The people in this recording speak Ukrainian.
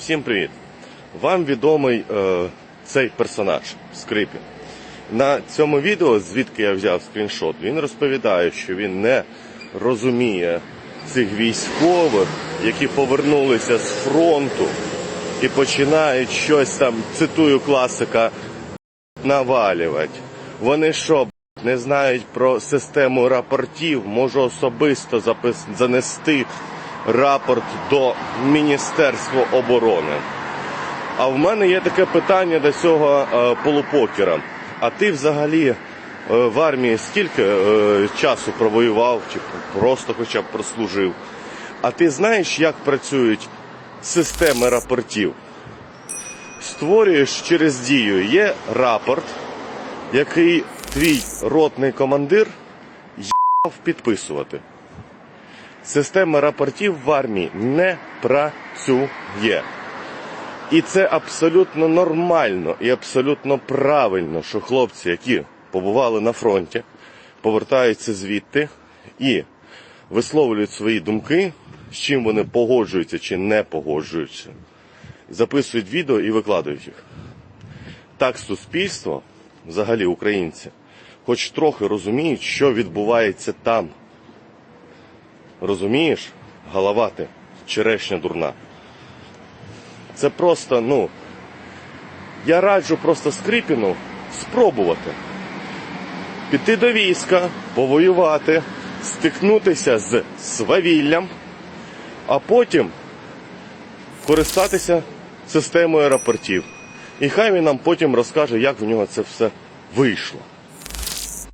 Всім привіт! Вам відомий е, цей персонаж Скрипін. На цьому відео, звідки я взяв скріншот, він розповідає, що він не розуміє цих військових, які повернулися з фронту і починають щось там, цитую класика, навалювати. Вони що, не знають про систему рапортів, можу особисто занести рапорт до Міністерства оборони. А в мене є таке питання до цього е, полупокера. А ти взагалі е, в армії скільки е, часу провоював, чи просто хоча б прослужив? А ти знаєш, як працюють системи рапортів? Створюєш через дію. Є рапорт, який твій ротний командир їбав підписувати. Система рапортів в армії не працює. І це абсолютно нормально і абсолютно правильно, що хлопці, які побували на фронті, повертаються звідти і висловлюють свої думки, з чим вони погоджуються чи не погоджуються, записують відео і викладають їх. Так суспільство, взагалі українці, хоч трохи розуміють, що відбувається там. Розумієш, голова ти, черешня дурна. Це просто, ну. Я раджу просто Скрипіну спробувати. Піти до війська, повоювати, стикнутися з свавіллям, а потім користатися системою рапортів. І хай він нам потім розкаже, як в нього це все вийшло.